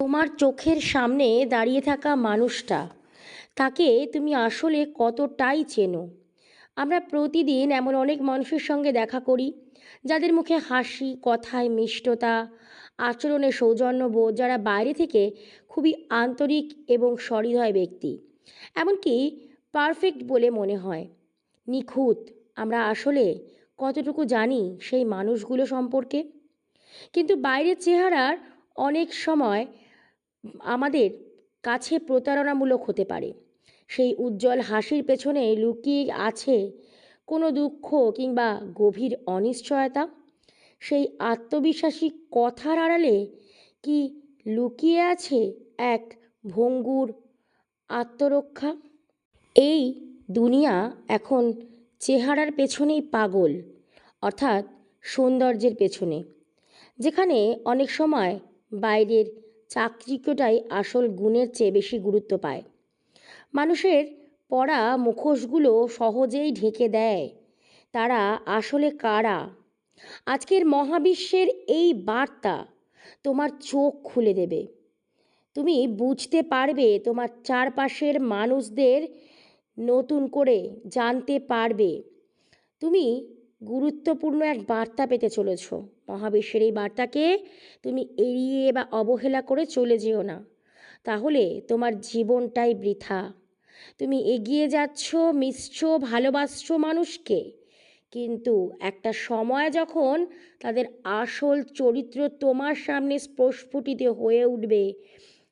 তোমার চোখের সামনে দাঁড়িয়ে থাকা মানুষটা, তাকে তুমি আসলে কতটাই চেনো? আমরা প্রতিদিন এমন অনেক মানুষের সঙ্গে দেখা করি, যাদের মুখে হাসি, কথায় মিষ্টতা, আচরণে সৌজন্যবোধ যারা বাইরে থেকে খুবই আন্তরিক এবং সহৃদয় ব্যক্তি। এমনকি পারফেক্ট বলে মনে হয়। নিখুঁত আমরা আসলে কতটুকু জানি সেই মানুষগুলো সম্পর্কে? কিন্তু বাইরের চেহারার অনেক সময় আমাদের কাছে প্রতারণামূলক হতে পারে। সেই উজ্জ্বল হাসির পেছনে লুকিয়ে আছে কোনো দুঃখ কিংবা গভীর অনিশ্চয়তা? সেই আত্মবিশ্বাসী কথার আড়ালে কি লুকিয়ে আছে এক ভঙ্গুর আত্মরক্ষা? এই দুনিয়া এখন চেহারার পেছনেই পাগল, অর্থাৎ সৌন্দর্যের পেছনে, যেখানে অনেক সময় বাইরের চাকচিক্যটাই আসল গুণের চেয়ে বেশি গুরুত্ব পায়। মানুষের পড়া মুখোশগুলো সহজেই ঢেকে দেয়। তারা আসলে কারা? আজকের মহাবিশ্বের এই বার্তা তোমার চোখ খুলে দেবে। তুমি বুঝতে পারবে তোমার চারপাশের মানুষদের নতুন করে জানতে পারবে। তুমি গুরুত্বপূর্ণ এক বার্তা পেতে চলেছ। মহাবিশ্বের এই বার্তাকে তুমি এড়িয়ে বা অবহেলা করে চলে যেও না। তাহলে তোমার জীবনটাই বৃথা। তুমি এগিয়ে যাচ্ছ, মিশছ, ভালোবাসছো মানুষকে। কিন্তু একটা সময় যখন তাদের আসল চরিত্র তোমার সামনে স্পস্ফুটিত হয়ে উঠবে,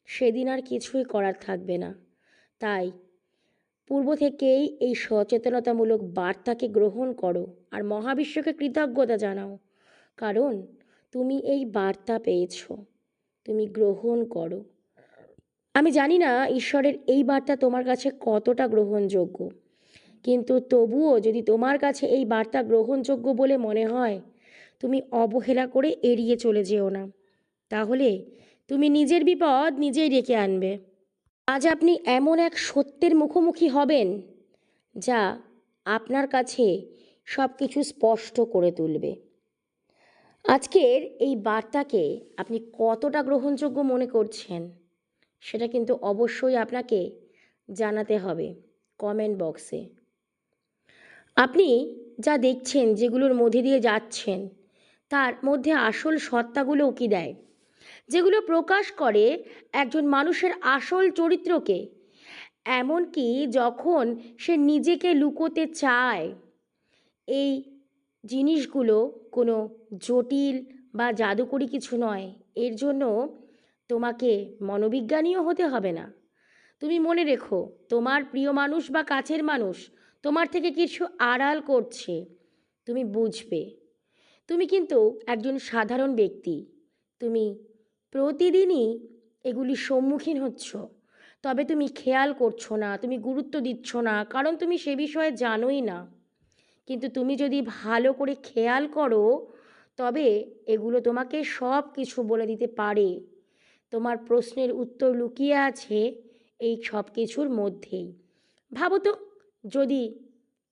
সেদিন আর কিছুই করার থাকবে না। তাই পূর্ব থেকেই এই সচেতনতামূলক বার্তাকে গ্রহণ করো আর মহাবিশ্বকে কৃতজ্ঞতা জানাও। কারণ তুমি এই বার্তা পেয়েছ। তুমি গ্রহণ করো। আমি জানি না ঈশ্বরের এই বার্তা তোমার কাছে কতটা গ্রহণযোগ্য। কিন্তু তবুও যদি তোমার কাছে এই বার্তা গ্রহণযোগ্য বলে মনে হয়, তুমি অবহেলা করে এড়িয়ে চলে যেও না। তাহলে তুমি নিজের বিপদ নিজেই ডেকে আনবে। আজ আপনি এমন এক সত্যের মুখোমুখি হবেন যা আপনার কাছে সব কিছু স্পষ্ট করে তুলবে। আজকের এই বার্তাকে আপনি কতটা গ্রহণযোগ্য মনে করছেন সেটা কিন্তু অবশ্যই আপনাকে জানাতে হবে কমেন্ট বক্সে। আপনি যা দেখছেন, যেগুলোর মধ্যে দিয়ে যাচ্ছেন, তার মধ্যে আসল সত্তাগুলোও কি দেয়? যেগুলো প্রকাশ করে একজন মানুষের আসল চরিত্রকে, এমনকি যখন সে নিজেকে লুকোতে চায়, এই জিনিসগুলো কোনো জটিল বা জাদুকরি কিছু নয়। এর জন্য তোমাকে মনোবিজ্ঞানীও হতে হবে না। তুমি মনে রেখো, তোমার প্রিয় মানুষ বা কাছের মানুষ তোমার থেকে কিছু আড়াল করছে, তুমি বুঝবে। তুমি কিন্তু একজন সাধারণ ব্যক্তি, তুমি প্রতিদিনই এগুলির সম্মুখীন হচ্ছ। তবে তুমি খেয়াল করছ না, তুমি গুরুত্ব দিচ্ছ না, কারণ তুমি সে বিষয়ে জানোই না। কিন্তু তুমি যদি ভালো করে খেয়াল করো, তবে এগুলো তোমাকে সব কিছু বলে দিতে পারে। তোমার প্রশ্নের উত্তর লুকিয়ে আছে এই সব কিছুর মধ্যেই। ভাবো তো, যদি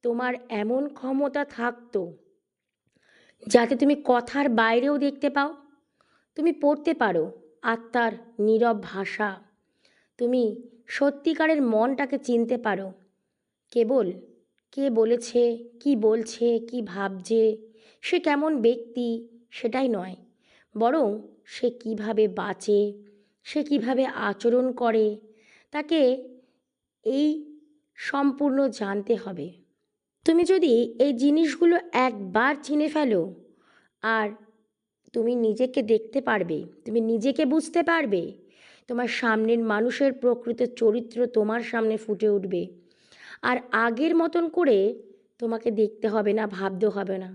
তোমার এমন ক্ষমতা থাকতো, যাতে তুমি কথার বাইরেও দেখতে পাও তুমি পড়তে পারো, আত্মার নীরব ভাষা। তুমি সত্যিকারের মনটাকে চিনতে পারো। কেবল কে বলেছে, কি বলছে, কি ভাবছে, সে কেমন ব্যক্তি সেটাই নয়। বরং সে কীভাবে বাঁচে, সে কীভাবে আচরণ করে, তাকে এই সম্পূর্ণ জানতে হবে। তুমি যদি এই জিনিসগুলো একবার চিনে ফেলো, আর তুমি নিজেকে দেখতে পারবে, তুমি নিজেকে বুঝতে পারবে। তোমার সামনের মানুষের প্রকৃত চরিত্র তোমার সামনে ফুটে উঠবে। আর আগের মতন করে তোমাকে দেখতে হবে না ভাবতে হবে না।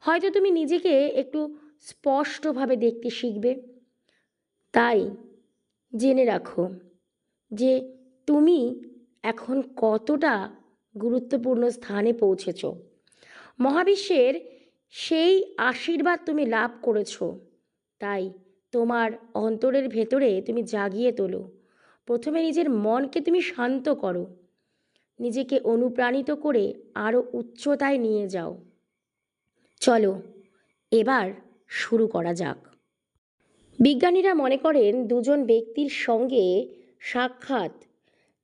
হয়তো তুমি নিজেকে একটু স্পষ্টভাবে দেখতে শিখবে। তাই জেনে রাখো যে তুমি এখন কতটা গুরুত্বপূর্ণ স্থানে পৌঁছেছ। মহাবিশ্বের সেই আশীর্বাদ তুমি লাভ করেছ। তাই তোমার অন্তরের ভেতরে তুমি জাগিয়ে তোলো। প্রথমে নিজের মনকে তুমি শান্ত করো। নিজেকে অনুপ্রাণিত করে আরও উচ্চতায় নিয়ে যাও। চলো, এবার শুরু করা যাক। বিজ্ঞানীরা মনে করেন দুজন ব্যক্তির সঙ্গে সাক্ষাৎ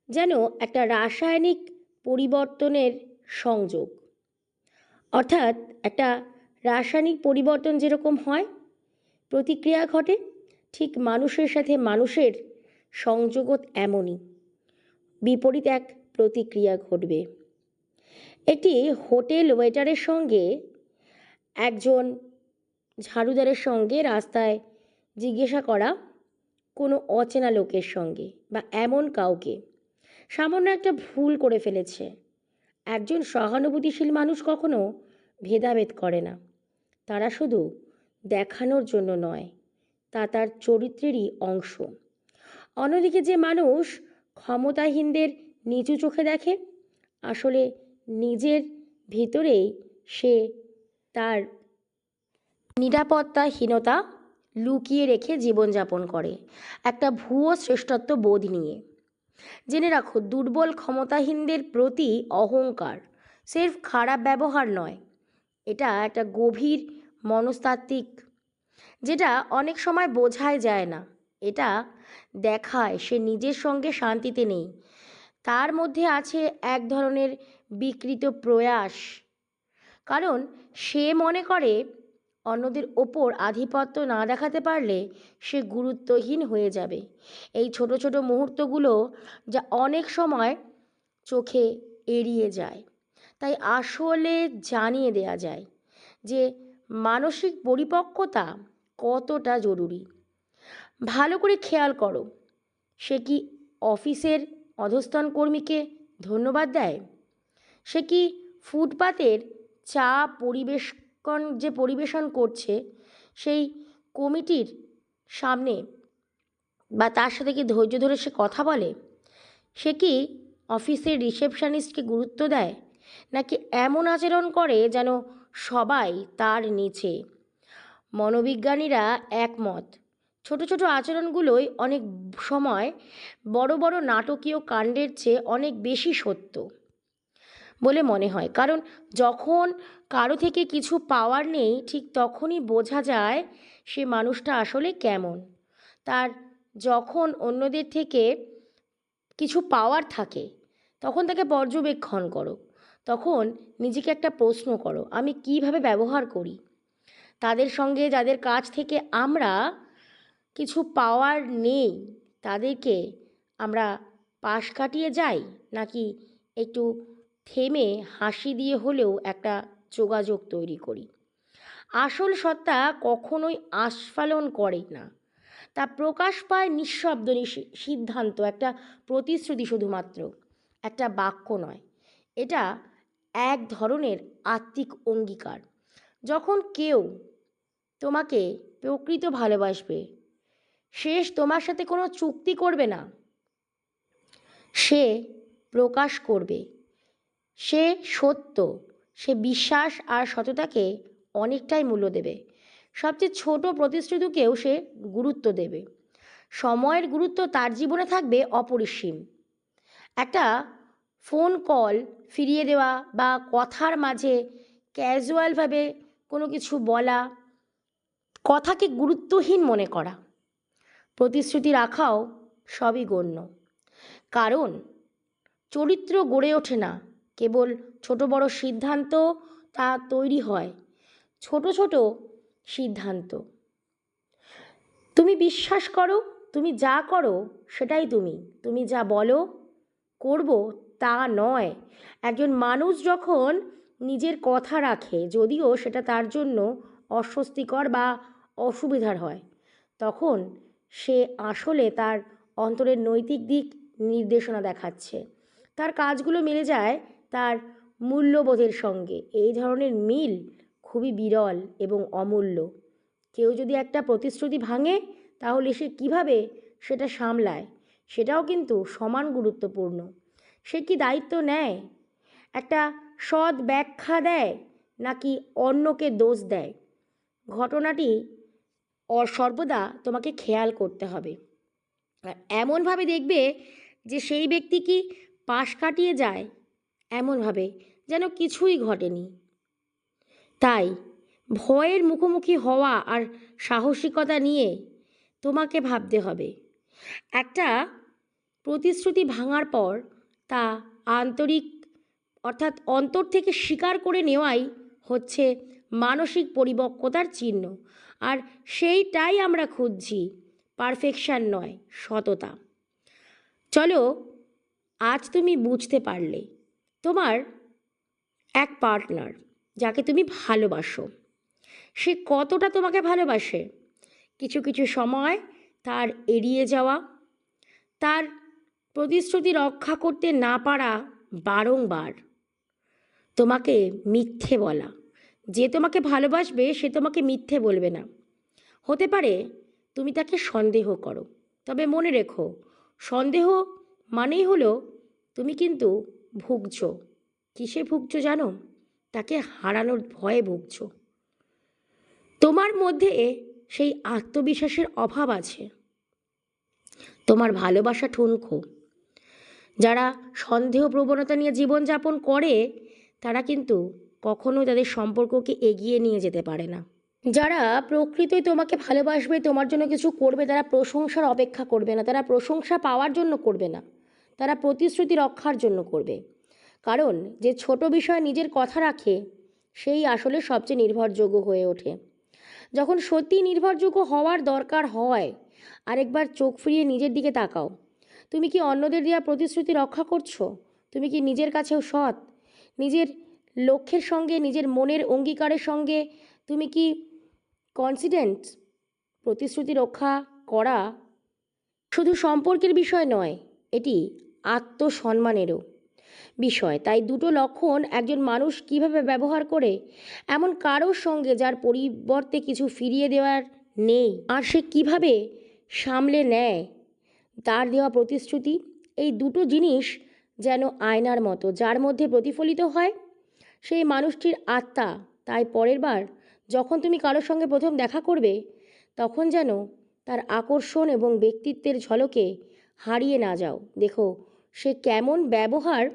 যেন একটা রাসায়নিক পরিবর্তনের সংযোগ। অর্থাৎ একটা রাসায়নিক পরিবর্তন যেরকম হয়, প্রতিক্রিয়া ঘটে, ঠিক মানুষের সাথে মানুষের সংযোগও এমনই। বিপরীত এক প্রতিক্রিয়া ঘটবে। একটি হোটেল ওয়েটারের সঙ্গে একজন ঝাড়ুদারের সঙ্গে রাস্তায় জিজ্ঞাসা করা কোনো অচেনা লোকের সঙ্গে বা এমন কাউকে সামান্য একটা ভুল করে ফেলেছে। একজন সহানুভূতিশীল মানুষ কখনো ভেদাভেদ করে না। তারা শুধু দেখানোর জন্য নয়, তা তার চরিত্রেরই অংশ। অন্যদিকে যে মানুষ ক্ষমতাহীনদের নিচু চোখে দেখে, আসলে নিজের ভিতরেই সে তার নিরাপত্তাহীনতা লুকিয়ে রেখে জীবনযাপন করে, একটা ভুয়ো শ্রেষ্ঠত্ব বোধ নিয়ে। জেনে রাখো, দুর্বল ক্ষমতাহীনদের প্রতি অহংকার সির্ফ খারাপ ব্যবহার নয়। এটা একটা গভীর মনস্তাত্ত্বিক, যেটা অনেক সময় বোঝাই যায় না। এটা দেখায়, সে নিজের সঙ্গে শান্তিতে নেই। তার মধ্যে আছে এক ধরনের বিকৃত প্রয়াস। কারণ সে মনে করে, অন্যদের ওপর আধিপত্য না দেখাতে পারলে সে গুরুত্বহীন হয়ে যাবে। এই ছোট ছোট মুহূর্তগুলো যা অনেক সময় চোখে এড়িয়ে যায়। তাই আসলে জানিয়ে দেয়া যায় যে মানসিক পরিপক্কতা কতটা জরুরি। ভালো করে খেয়াল করো। সে কি অফিসের অধস্তন কর্মীকে ধন্যবাদ দেয়? সে কি ফুটপাতের চা পরিবেশন যে পরিবেশন করছে, সেই কমিটির সামনে বা তার সাথে কি ধৈর্য ধরে সে কথা বলে? সে কি অফিসের রিসেপশনিস্টকে গুরুত্ব দেয়? নাকি এমন আচরণ করে যেন সবাই তার নিচে? মনোবিজ্ঞানীরা একমত। ছোট ছোট আচরণগুলোই অনেক সময় বড় বড় নাটকীয় কাণ্ডের চেয়ে অনেক বেশি সত্য বলে মনে হয়। কারণ যখন কারও থেকে কিছু পাওয়ার নেই, ঠিক তখনই বোঝা যায় সে মানুষটা আসলে কেমন। তার যখন অন্যদের থেকে কিছু পাওয়ার থাকে, তখন তাকে পর্যবেক্ষণ করো। তখন নিজেকে একটা প্রশ্ন করো, আমি কীভাবে ব্যবহার করি? তাদের সঙ্গে যাদের কাছ থেকে আমরা কিছু পাওয়ার নেই, তাদেরকে আমরা পাশ কাটিয়ে যাই? নাকি একটু থেমে হাসি দিয়ে হলেও একটা যোগাযোগ তৈরি করি? আসল সত্তা কখনোই আস্ফালন করে না। তা প্রকাশ পায় নিঃশব্দ সিদ্ধান্ত, একটা প্রতিশ্রুতি শুধুমাত্র, একটা বাক্য নয়। এটা এক ধরনের আত্মিক অঙ্গীকার। যখন কেউ তোমাকে প্রকৃত ভালোবাসবে, শেষ তোমার সাথে কোনো চুক্তি করবে না। সে প্রকাশ করবে। সে সত্য, সে বিশ্বাস আর সততাকে অনেকটাই মূল্য দেবে। সবচেয়ে ছোট প্রতিশ্রুতিকেও সে গুরুত্ব দেবে। সময়ের গুরুত্ব তার জীবনে থাকবে অপরিসীম। একটা ফোন কল ফিরিয়ে দেওয়া বা কথার মাঝে ক্যাজুয়ালভাবে কোনো কিছু বলা, কথাকে গুরুত্বহীন মনে করা, প্রতিশ্রুতি রাখাও সবই গণ্য। কারণ চরিত্র গড়ে ওঠে না, কেবল ছোট বড় সিদ্ধান্ত তা তৈরি হয়, ছোট ছোট সিদ্ধান্ত। তুমি বিশ্বাস করো, তুমি যা করো সেটাই তুমি তুমি যা বলো, করব তা নয়। একজন মানুষ যখন নিজের কথা রাখে, যদিও সেটা তার জন্য অস্বস্তিকর বা অসুবিধার হয়, তখন সে আসলে তার অন্তরের নৈতিক দিক নির্দেশনা দেখাচ্ছে। তার কাজগুলো মিলে যায় তার মূল্যবোধের সঙ্গে। এই ধরনের মিল খুবই বিরল এবং অমূল্য। কেউ যদি একটা প্রতিশ্রুতি ভাঙে, তাহলে সে কীভাবে সেটা সামলায়, সেটাও কিন্তু সমান গুরুত্বপূর্ণ। সে কি দায়িত্ব নেয়? একটা সৎ ব্যাখ্যা দেয় নাকি অন্যকে দোষ দেয়? ঘটনাটি সর্বদা তোমাকে খেয়াল করতে হবে। আর এমনভাবে দেখবে যে সেই ব্যক্তি কি পাশ কাটিয়ে যায়, এমনভাবে যেন কিছুই ঘটেনি। তাই ভয়ের মুখোমুখি হওয়া আর সাহসিকতা নিয়ে তোমাকে ভাবতে হবে। একটা প্রতিশ্রুতি ভাঙার পর তা আন্তরিক, অর্থাৎ অন্তর থেকে স্বীকার করে নেওয়াই হচ্ছে মানসিক পরিপক্কতার চিহ্ন। আর সেইটাই আমরা খুঁজছি, পারফেকশান নয়, সততা। চলো, আজ তুমি বুঝতে পারলে, তোমার এক পার্টনার যাকে তুমি ভালোবাসো। সে কতটা তোমাকে ভালোবাসে? কিছু কিছু সময় তার এড়িয়ে যাওয়া, তার প্রতিশ্রুতি রক্ষা করতে না পারা বারংবার। তোমাকে মিথ্যে বলা। যে তোমাকে ভালোবাসবে, সে তোমাকে মিথ্যে বলবে না। হতে পারে তুমি তাকে সন্দেহ করো, তবে মনে রেখো, সন্দেহ মানেই হলো তুমি কিন্তু ভুগছো। কিসে ভুগছ জানো? তাকে হারানোর ভয়ে ভুগছো। তোমার মধ্যে সেই আত্মবিশ্বাসের অভাব আছে। তোমার ভালোবাসা ঠুনকো। যারা সন্দেহ প্রবণতা নিয়ে জীবনযাপন করে, তারা কিন্তু কখনো তাদের সম্পর্ককে এগিয়ে নিয়ে যেতে পারে না। যারা প্রকৃতই তোমাকে ভালোবাসবে, তোমার জন্য কিছু করবে, তারা প্রশংসার অপেক্ষা করবে না, তারা প্রশংসা পাওয়ার জন্য করবে না, তারা প্রতিশ্রুতি রক্ষার জন্য করবে। কারণ যে ছোট বিষয়ে নিজের কথা রাখে, সেই আসলে সবচেয়ে নির্ভরযোগ্য হয়ে ওঠে। যখন সত্যি নির্ভরযোগ্য হওয়ার দরকার হয়, আরেকবার চোখ ফিরিয়ে নিজের দিকে তাকাও। তুমি কি অন্যদের দেওয়া প্রতিশ্রুতি রক্ষা করছ? তুমি কি নিজের কাছেও সৎ? নিজের লক্ষ্যের সঙ্গে, নিজের মনের অঙ্গীকারের সঙ্গে তুমি কি কনসিডেন্ট প্রতিশ্রুতি রক্ষা করা শুধু সম্পর্কের বিষয় নয়, এটি আত্মসম্মানেরও বিষয়। তাই দুটো লক্ষণ একজন মানুষ কীভাবে ব্যবহার করে, এমন কারোর সঙ্গে যার পরিবর্তে কিছু ফিরিয়ে দেওয়ার নেই, আর সে কীভাবে সামলে নেয় তার দেওয়া প্রতিশ্রুতি, এই দুটো জিনিস যেন আয়নার মতো, যার মধ্যে প্রতিফলিত হয় সেই মানুষটির আত্মা। তাই পরের বার যখন তুমি কারোর সঙ্গে প্রথম দেখা করবে, তখন যেন তার আকর্ষণ এবং ব্যক্তিত্বের ঝলকে হারিয়ে না যাও। দেখো, সে কেমন ব্যবহার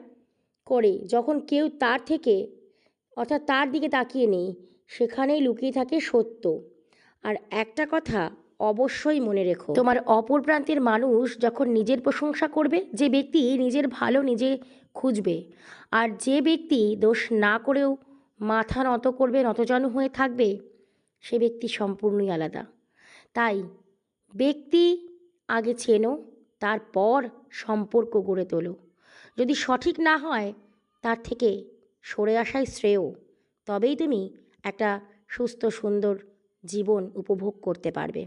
করে যখন কেউ তার থেকে, অর্থাৎ তার দিকে তাকিয়ে নেই, সেখানেই লুকিয়ে থাকে সত্য। আর একটা কথা অবশ্যই মনে রেখো। তোমার অপর প্রান্তের মানুষ যখন নিজের প্রশংসা করবে, যে ব্যক্তি নিজের ভালো নিজে খুঁজবে। আর যে ব্যক্তি দোষ না করেও মাথা নত করবে, নতজানু হয়ে থাকবে, সে ব্যক্তি সম্পূর্ণই আলাদা। তাই ব্যক্তি আগে চেনো, তারপর সম্পর্ক গড়ে তোলো। যদি সঠিক না হয়, তার থেকে সরে আসাই শ্রেয়। তবেই তুমি একটা সুস্থ, সুন্দর জীবন উপভোগ করতে পারবে।